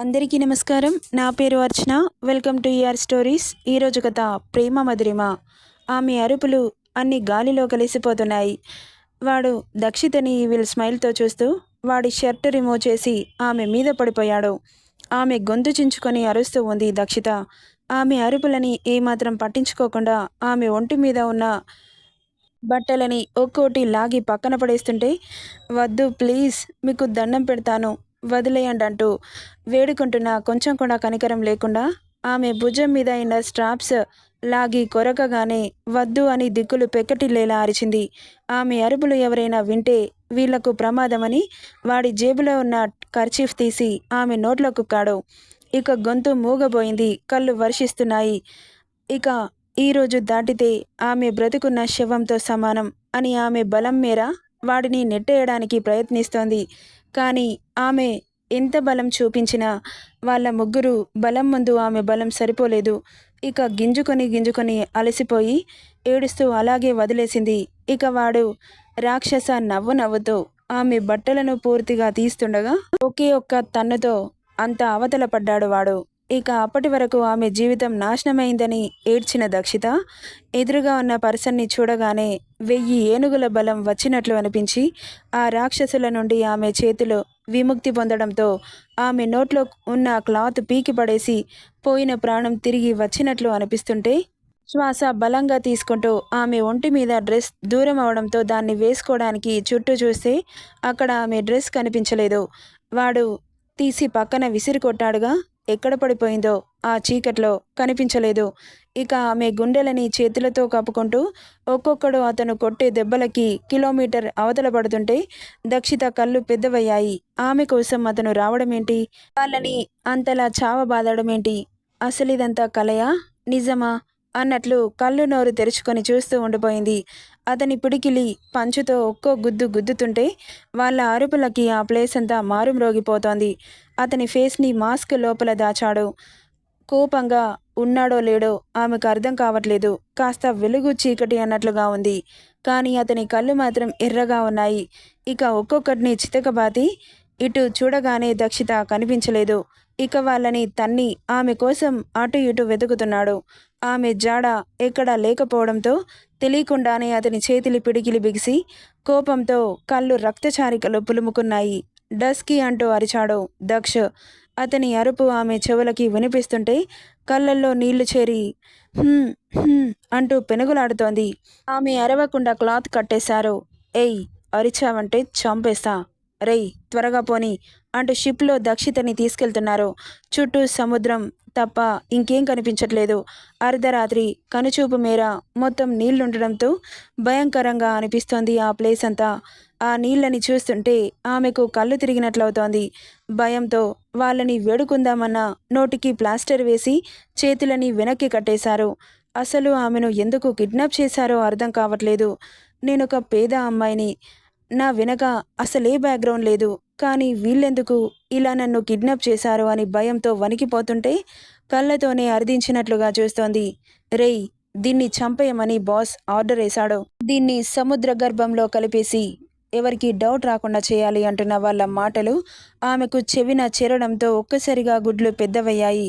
అందరికీ నమస్కారం. నా పేరు Archana. Welcome to ER stories ఈరోజు కథ ప్రేమ మధురిమ. ఆమె అరుపులు అన్ని గాలిలో కలిసిపోతున్నాయి. వాడు దక్షితని వీల్ స్మైల్తో చూస్తూ వాడి షర్ట్ రిమూవ్ చేసి ఆమె మీద పడిపోయాడు. ఆమె గొంతు చించుకొని అరుస్తూ ఉంది దక్షిత. ఆమె అరుపులని ఏమాత్రం పట్టించుకోకుండా ఆమె ఒంటి మీద ఉన్న బట్టలని ఒక్కోటి లాగి పక్కన పడేస్తుంటే వద్దు ప్లీజ్ మీకు దండం పెడతాను. వదిలేయండి అంటూ వేడుకుంటున్న కొంచెం కూడా కనికరం లేకుండా ఆమె భుజం మీద అయిన స్ట్రాప్స్ లాగి కొరకగానే వద్దు అని దిక్కులు పెక్కటిల్లేలా అరిచింది. ఆమె అరుపులు ఎవరైనా వింటే వీళ్ళకు ప్రమాదమని వాడి జేబులో ఉన్న కర్చీఫ్ తీసి ఆమె నోట్లో కుక్కాడు ఇక గొంతు మూగబోయింది. కళ్ళు వర్షిస్తున్నాయి. ఇక ఈరోజు దాటితే ఆమె బ్రతుకున్న శవంతో సమానం అని ఆమె బలం మేర వాడిని నెట్టేయడానికి ప్రయత్నిస్తోంది. కానీ ఆమె ఎంత బలం చూపించినా వాళ్ళ ముగ్గురు బలం ముందు ఆమె బలం సరిపోలేదు. ఇక గింజుకొని గింజుకొని అలసిపోయి ఏడుస్తూ అలాగే వదిలేసింది. ఇక వాడు రాక్షస నవ్వు నవ్వుతూ ఆమె బట్టలను పూర్తిగా తీస్తుండగా ఒకే ఒక్క తన్నుతో అంత అవతల పడ్డాడు వాడు. ఇక అప్పటి వరకు ఆమె జీవితం నాశనమైందని ఏడ్చిన దక్షిత ఎదురుగా ఉన్న పర్సన్ని చూడగానే వెయ్యి ఏనుగుల బలం వచ్చినట్లు అనిపించి ఆ రాక్షసుల నుండి ఆమె చేతిలో విముక్తి పొందడంతో ఆమె నోట్లో ఉన్న క్లాత్ పీకి పడేసి పోయిన ప్రాణం తిరిగి వచ్చినట్లు అనిపిస్తుంటే శ్వాస బలంగా తీసుకుంటూ ఆమె ఒంటి మీద డ్రెస్ దూరం అవడంతో దాన్ని వేసుకోవడానికి చుట్టూ చూస్తే అక్కడ ఆమె డ్రెస్ కనిపించలేదు. వాడు తీసి పక్కన విసిరి కొట్టాడుగా ఎక్కడ పడిపోయిందో ఆ చీకట్లో కనిపించలేదు. ఇక ఆమె గుండెలని చేతులతో కప్పుకుంటూ ఒక్కొక్కడు అతను కొట్టే దెబ్బలకి కిలోమీటర్ అవతల పడుతుంటే దక్షిత కళ్ళు పెద్దవయ్యాయి. ఆమె కోసం అతను రావడమేంటి? వాళ్ళని అంతలా చావ బాధడమేంటి అసలు ఇదంతా కలయా? నిజమా? అన్నట్లు కళ్ళు నోరు తెరుచుకొని చూస్తూ ఉండిపోయింది. అతని పిడికిలి పంచుతో ఒక్కో గుద్దు గుద్దుతుంటే వాళ్ళ అరుపులకి ఆ ప్లేస్ అంతా మారుమ్రోగిపోతోంది. అతని ఫేస్ని మాస్క్ లోపల దాచాడు. కోపంగా ఉన్నాడో లేడో ఆమెకు అర్థం కావట్లేదు. కాస్త వెలుగు చీకటి అన్నట్లుగా ఉంది. కానీ అతని కళ్ళు మాత్రం ఎర్రగా ఉన్నాయి. ఇక ఒక్కొక్కటిని చితకబాతి ఇటు చూడగానే దక్షిత కనిపించలేదు. ఇక వాళ్ళని తన్ని ఆమె కోసం అటు ఇటు వెతుకుతున్నాడు. ఆమె జాడ ఎక్కడా లేకపోవడంతో తెలియకుండానే అతని చేతిలి పిడికిలి బిగిసి కోపంతో కళ్ళు రక్తచారికలు పులుముకున్నాయి. డస్కీ అంటూ అరిచాడు దక్ష. అతని అరుపు ఆమె చెవులకి వినిపిస్తుంటే కళ్ళల్లో నీళ్ళు చేరి అంటూ పెనుగులాడుతోంది. ఆమె అరవకుండా క్లాత్ కట్టేశారు. ఏయ్ అరిచావంటే చంపేస్తా. రేయ్ త్వరగా పోని. అంటూ షిప్లో దక్షితని తీసుకెళ్తున్నారు. చుట్టూ సముద్రం తప్ప ఇంకేం కనిపించట్లేదు. అర్ధరాత్రి కనుచూపు మేర మొత్తం నీళ్ళుండడంతో భయంకరంగా అనిపిస్తోంది ఆ ప్లేస్ అంతా. ఆ నీళ్ళని చూస్తుంటే ఆమెకు కళ్ళు తిరిగినట్లవుతోంది. భయంతో వాళ్ళని వేడుకుందామన్న నోటికి ప్లాస్టర్ వేసి చేతులని వెనక్కి కట్టేశారు. అసలు ఆమెను ఎందుకు కిడ్నాప్ చేశారో అర్థం కావట్లేదు. నేనొక పేద అమ్మాయిని. నా వెనక అసలే బ్యాక్గ్రౌండ్ లేదు. కానీ వీళ్ళెందుకు ఇలా నన్ను కిడ్నాప్ చేశారు అని భయంతో వణికిపోతుంటే కళ్ళతోనే అర్థించినట్లుగా చూస్తోంది. రేయ్ దీన్ని చంపేయమని బాస్ ఆర్డర్ వేశాడు. దీన్ని సముద్ర గర్భంలో కలిపేసి ఎవరికి డౌట్ రాకుండా చేయాలి అంటున్న వాళ్ళ మాటలు ఆమెకు చెవిన చేరడంతో ఒక్కసారిగా గుడ్లు పెద్దవయ్యాయి.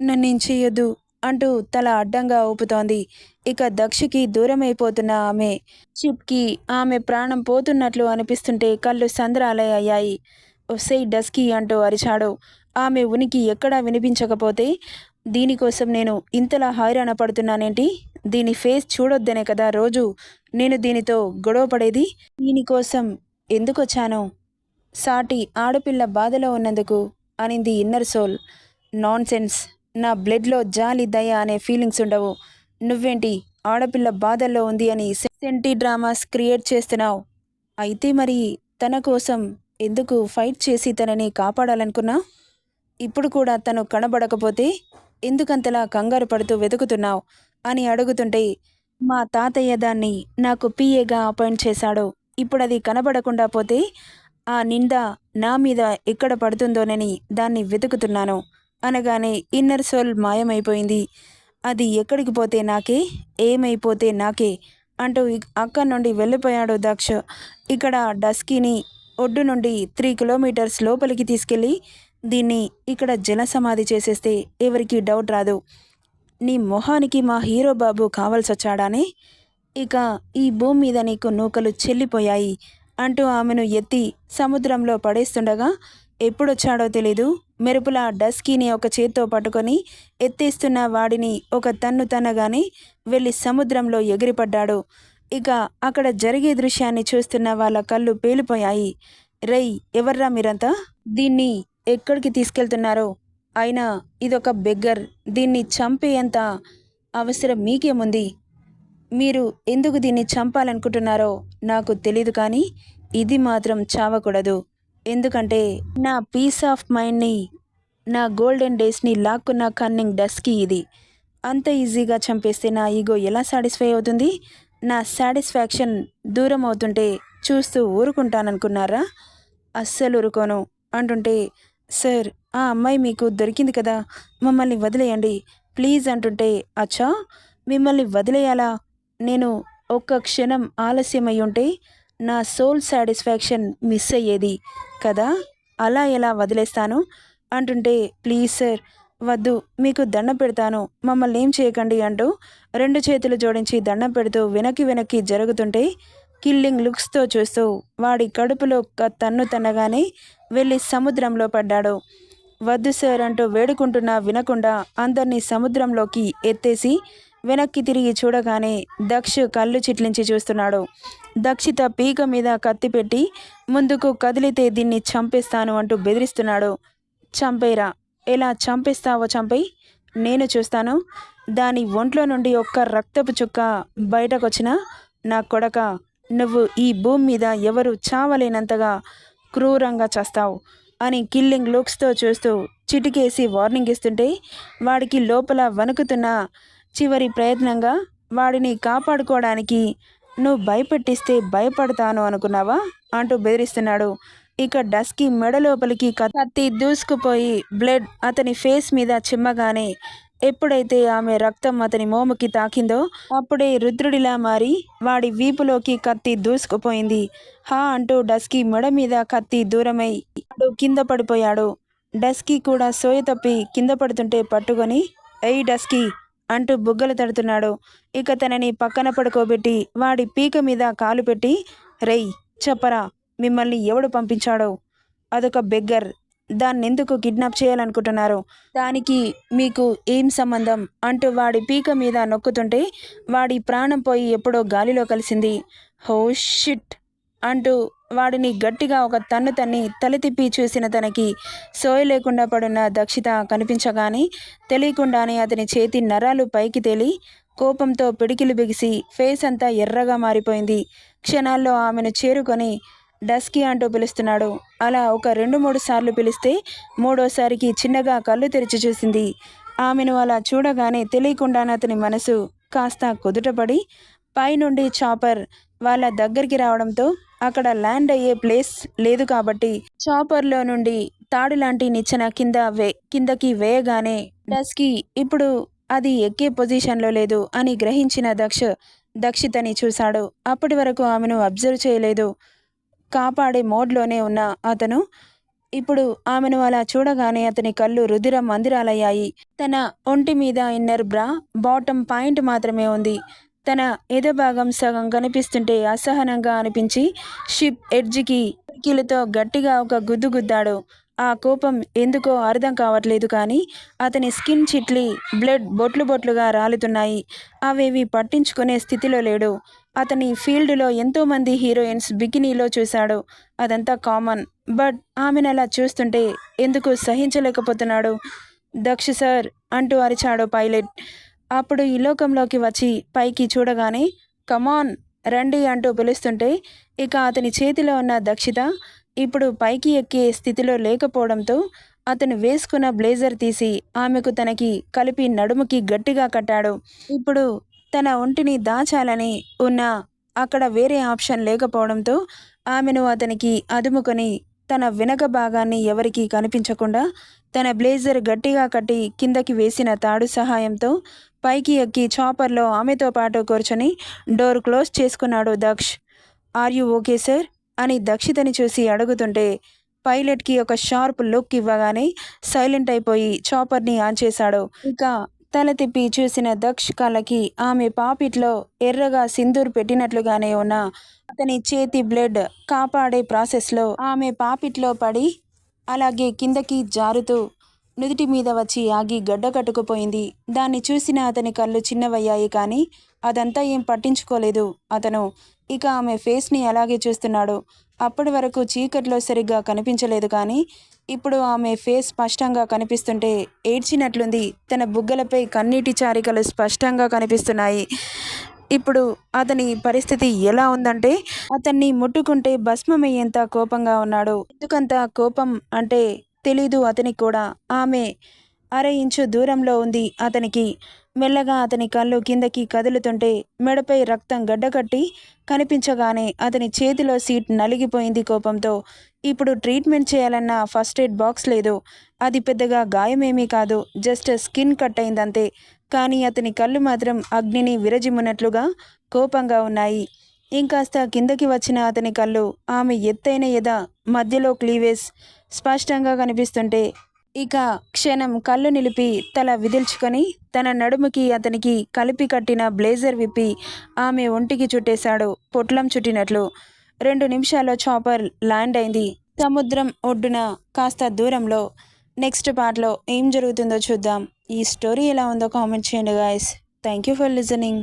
నన్నేం చేయొద్దు. అంటూ తల అడ్డంగా ఊపుతోంది. ఇక దక్షికి దూరమైపోతున్న ఆమె. చిప్కి ఆమె ప్రాణం పోతున్నట్లు అనిపిస్తుంటే కళ్ళు సంద్రాలే అయ్యాయి. ఒసై డస్కీ అంటూ అరిచాడు. ఆమె ఉనికి ఎక్కడా వినిపించకపోతే దీనికోసం నేను ఇంతలా హైరాణ పడుతున్నానేంటి? దీని ఫేస్ చూడొద్దనే కదా రోజు నేను దీనితో గొడవ పడేది? దీనికోసం ఎందుకొచ్చాను? సాటి ఆడపిల్ల బాధలో ఉన్నందుకు అనింది ఇన్నర్ సోల్. నాన్ సెన్స్ నా బ్లడ్లో జాలి దయ అనే ఫీలింగ్స్ ఉండవు. నువ్వేంటి? ఆడపిల్ల బాధల్లో ఉంది అని సెంటీ డ్రామాస్ క్రియేట్ చేస్తున్నావు. అయితే మరి తన కోసం ఎందుకు ఫైట్ చేసి తనని కాపాడాలనుకున్నా? ఇప్పుడు కూడా తను కనబడకపోతే ఎందుకంతలా కంగారు పడుతూ వెతుకుతున్నావు? అని అడుగుతుంటే మా తాతయ్య దాన్ని నాకు పిఏగా అపాయింట్ చేశాడు. ఇప్పుడు అది కనబడకుండా పోతే ఆ నింద నా మీద ఎక్కడ పడుతుందోనని దాన్ని వెతుకుతున్నాను. అనగానే ఇన్నర్ సోల్ మాయమైపోయింది. అది ఎక్కడికి పోతే నాకే? ఏమైపోతే నాకే? అంటూ అక్కడి నుండి వెళ్ళిపోయాడు దక్ష. ఇక్కడ డస్కీని ఒడ్డు నుండి త్రీ కిలోమీటర్స్ లోపలికి తీసుకెళ్ళి దీన్ని ఇక్కడ జనసమాధి చేసేస్తే ఎవరికి డౌట్ రాదు. నీ మొహానికి మా హీరో బాబు కావాల్సి వచ్చాడానే ఇక ఈ భూమి మీద నీకు నూకలు చెల్లిపోయాయి అంటూ ఆమెను ఎత్తి సముద్రంలో పడేస్తుండగా ఎప్పుడొచ్చాడో తెలీదు. మెరుపుల డస్కీని ఒక చేత్తో పట్టుకొని ఎత్తేస్తున్న వాడిని ఒక తన్ను తన్నగానే వెళ్ళి సముద్రంలో ఎగిరిపడ్డాడు. ఇక అక్కడ జరిగే దృశ్యాన్ని చూస్తున్న వాళ్ళ కళ్ళు పేలిపోయాయి. రై ఎవర్రా మీరంతా? దీన్ని ఎక్కడికి తీసుకెళ్తున్నారో? అయినా ఇదొక బెగ్గర్. దీన్ని చంపేంత అవసరం మీకేముంది? మీరు ఎందుకు దీన్ని చంపాలనుకుంటున్నారో నాకు తెలీదు కానీ ఇది మాత్రం చావకూడదు. ఎందుకంటే నా పీస్ ఆఫ్ మైండ్ని నా గోల్డెన్ డేస్ని లాక్కున్న కన్నింగ్ డస్కి ఇది. అంత ఈజీగా చంపేస్తే నా ఈగో ఎలా సాటిస్ఫై అవుతుంది? నా సాటిస్ఫాక్షన్ దూరం అవుతుంటే చూస్తూ ఊరుకుంటాననుకున్నారా? అస్సలు ఊరుకోను. అంటుంటే సార్ ఆ అమ్మాయి మీకు దొరికింది కదా మమ్మల్ని వదిలేయండి. ప్లీజ్ అంటుంటే అచ్చా మిమ్మల్ని వదిలేయాలా? నేను ఒక్క క్షణం ఆలస్యమై ఉంటే నా సోల్ సాటిస్ఫాక్షన్ మిస్ అయ్యేది కదా? అలా ఎలా వదిలేస్తాను? అంటుంటే ప్లీజ్ సార్ వద్దు మీకు దండం పెడతాను. మమ్మల్ని ఏం చేయకండి అంటూ రెండు చేతులు జోడించి దండం పెడుతూ వెనక్కి వెనక్కి జరుగుతుంటే కిల్లింగ్ లుక్స్తో చూస్తూ వాడి కడుపులో తన్ను తన్నగానే వెళ్ళి సముద్రంలో పడ్డాడు. వద్దు సార్ అంటూ వేడుకుంటున్నా వినకుండా అందరినీ సముద్రంలోకి ఎత్తేసి వెనక్కి తిరిగి చూడగానే దక్ష కళ్ళు చిట్లించి చూస్తున్నాడు. దక్షిత పీక మీద కత్తి పెట్టి ముందుకు కదిలితే దీన్ని చంపేస్తాను అంటూ బెదిరిస్తున్నాడు. చంపేరా? ఎలా చంపేస్తావో చంపై? నేను చూస్తాను. దాని ఒంట్లో నుండి ఒక్క రక్తపు చుక్క బయటకొచ్చినా నా కొడక నువ్వు ఈ భూమి మీద ఎవరు చావలేనంతగా క్రూరంగా చస్తావు అని కిల్లింగ్ లుక్స్తో చూస్తూ చిటికేసి వార్నింగ్ ఇస్తుంటే వాడికి లోపల వణుకుతున్న చివరి ప్రయత్నంగా వాడిని కాపాడుకోవడానికి నువ్వు భయపెట్టిస్తే భయపడతాను అనుకున్నావా? అంటూ బెదిరిస్తున్నాడు. ఇక డస్కి మెడ లోపలికి కత్తి దూసుకుపోయి బ్లడ్ అతని ఫేస్ మీద చిమ్మగానే ఎప్పుడైతే ఆమె రక్తం అతని మోముకి తాకిందో అప్పుడే రుద్రుడిలా మారి వాడి వీపులోకి కత్తి దూసుకుపోయింది. హా అంటూ డస్కి మెడ మీద కత్తి దూరమై కింద పడిపోయాడు. డస్కి కూడా సోయ తప్పి కింద పడుతుంటే పట్టుకొని ఎయ్ డస్కీ అంటూ బుగ్గలు తడుతున్నాడు. ఇక తనని పక్కన పడుకోబెట్టి వాడి పీక మీద కాలు పెట్టి రెయ్ చెప్పరా మిమ్మల్ని ఎవడు పంపించాడో? అదొక బెగ్గర్. దాన్నెందుకు కిడ్నాప్ చేయాలనుకుంటున్నారు? దానికి మీకు ఏం సంబంధం? అంటూ వాడి పీక మీద నొక్కుతుంటే వాడి ప్రాణం పోయి ఎప్పుడో గాలిలో కలిసింది. హో షిట్! అంటూ వాడిని గట్టిగా ఒక తన్ను తన్ని తల తిప్పి చూసిన తనకి సోయ లేకుండా పడున్న దక్షిత కనిపించగానే తెలియకుండానే అతని చేతి నరాలు పైకి తేలి కోపంతో పిడికిలు బిగిసి ఫేస్ అంతా ఎర్రగా మారిపోయింది. క్షణాల్లో ఆమెను చేరుకొని డస్కీ అంటూ పిలుస్తున్నాడు. అలా ఒక రెండు మూడు సార్లు పిలిస్తే మూడోసారికి చిన్నగా కళ్ళు తెరిచి చూసింది. ఆమెను అలా చూడగానే తెలియకుండానే అతని మనసు కాస్త కుదుటపడి పైనుండి చాపర్ వాళ్ళ దగ్గరికి రావడంతో అక్కడ ల్యాండ్ అయ్యే ప్లేస్ లేదు కాబట్టి చాపర్లో నుండి తాడు లాంటి నిచ్చెన కింద వే కిందకి వేయగానే డస్కి ఇప్పుడు అది ఎక్కే పొజిషన్లో లేదు అని గ్రహించిన దక్ష దక్షితని చూశాడు. అప్పటి వరకు ఆమెను అబ్జర్వ్ చేయలేదు. కాపాడే మోడ్లోనే ఉన్న అతను. ఇప్పుడు ఆమెను అలా చూడగానే అతని కళ్ళు రుధిర మందిరాలయ్యాయి. తన ఒంటి మీద ఇన్నర్ బ్రా బాటమ్ పాయింట్ మాత్రమే ఉంది. తన భాగం సగం కనిపిస్తుంటే అసహనంగా అనిపించి షిప్ ఎడ్జికి కిలతో గట్టిగా ఒక గుద్దు గుద్దాడు. ఆ కోపం ఎందుకో అర్థం కావట్లేదు కానీ అతని స్కిన్ చిట్లి బ్లడ్ బొట్లు బొట్లుగా రాలుతున్నాయి. అవేవి పట్టించుకునే స్థితిలో లేడు. అతని ఫీల్డ్లో ఎంతోమంది హీరోయిన్స్ బికినీలో చూశాడు. అదంతా కామన్. బట్ ఆమెను అలా చూస్తుంటే ఎందుకు సహించలేకపోతున్నాడు? దక్ష సార్ అంటూ అరిచాడు పైలట్. అప్పుడు ఈ లోకంలోకి వచ్చి పైకి చూడగానే కమాన్ రండి అంటూ పిలుస్తుంటే ఇక అతని చేతిలో ఉన్న దక్షిత ఇప్పుడు పైకి ఎక్కే స్థితిలో లేకపోవడంతో అతను వేసుకున్న బ్లేజర్ తీసి ఆమెకు తనకి కలిపి నడుముకి గట్టిగా కట్టాడు. ఇప్పుడు తన ఒంటిని దాచాలని ఉన్న అక్కడ వేరే ఆప్షన్ లేకపోవడంతో ఆమెను అతనికి అదుముకొని తన వెనక భాగాన్ని ఎవరికీ కనిపించకుండా తన బ్లేజర్ గట్టిగా కట్టి కిందకి వేసిన తాడు సహాయంతో పైకి ఎక్కి చాపర్లో ఆమెతో పాటు కూర్చొని డోర్ క్లోజ్ చేసుకున్నాడు Daksh. Are you okay sir? అని దక్షితని చూసి అడుగుతుంటే పైలట్కి ఒక షార్ప్ లుక్ ఇవ్వగానే సైలెంట్ అయిపోయి చాపర్ని ఆన్ చేశాడు ఇంకా తల తిప్పి చూసిన దక్ష్ కళ్ళకి ఆమె పాపిట్లో ఎర్రగా సింధూర్ పెట్టినట్లుగానే ఉన్న అతని చేతి బ్లడ్ కాపాడే ప్రాసెస్లో ఆమె పాపిట్లో పడి అలాగే కిందకి జారుతూ నుదుటి మీద వచ్చి ఆగి గడ్డ కట్టుకుపోయింది. దాన్ని చూసిన అతని కళ్ళు చిన్నవయ్యాయి కానీ అదంతా ఏం పట్టించుకోలేదు. అతను ఇక ఆమె ఫేస్ని అలాగే చూస్తున్నాడు. అప్పటి వరకు చీకట్లో సరిగ్గా కనిపించలేదు కానీ ఇప్పుడు ఆమె ఫేస్ స్పష్టంగా కనిపిస్తుంటే ఏడ్చినట్లుంది. తన బుగ్గలపై కన్నీటి చారికలు స్పష్టంగా కనిపిస్తున్నాయి. ఇప్పుడు అతని పరిస్థితి ఎలా ఉందంటే అతన్ని ముట్టుకుంటే భస్మమయ్యేంత కోపంగా ఉన్నాడు. ఎందుకంత కోపం అంటే తెలీదు అతనికి కూడా. ఆమె అర ఇంచు దూరంలో ఉంది. అతనికి మెల్లగా అతని కళ్ళు కిందకి కదులుతుంటే మెడపై రక్తం గడ్డకట్టి కనిపించగానే అతని చేతిలో సీట్ నలిగిపోయింది కోపంతో. ఇప్పుడు ట్రీట్మెంట్ చేయాలన్న ఫస్ట్ ఎయిడ్ బాక్స్ లేదు. అది పెద్దగా గాయమేమీ కాదు. జస్ట్ స్కిన్ కట్ అయిందంతే. కానీ అతని కళ్ళు మాత్రం అగ్నిని విరజిమ్మునట్లుగా కోపంగా ఉన్నాయి. ఇంకాస్త కిందకి వచ్చిన అతని కళ్ళు ఆమె ఎత్తైన ఎద మధ్యలో క్లీవేజ్ స్పష్టంగా కనిపిస్తుంటే ఇక క్షణం కళ్ళు నిలిపి తల విదిల్చుకొని తన నడుముకి అతనికి కలిపి కట్టిన బ్లేజర్ విప్పి ఆమె ఒంటికి చుట్టేశాడు పొట్లం చుట్టినట్లు. రెండు నిమిషాల్లో చాపర్ ల్యాండ్ అయింది. సముద్రం ఒడ్డున కాస్త దూరంలో నెక్స్ట్ పార్ట్లో ఏం జరుగుతుందో చూద్దాం. ఈ స్టోరీ ఎలా ఉందో కామెంట్ చేయండి guys. Thank you for listening.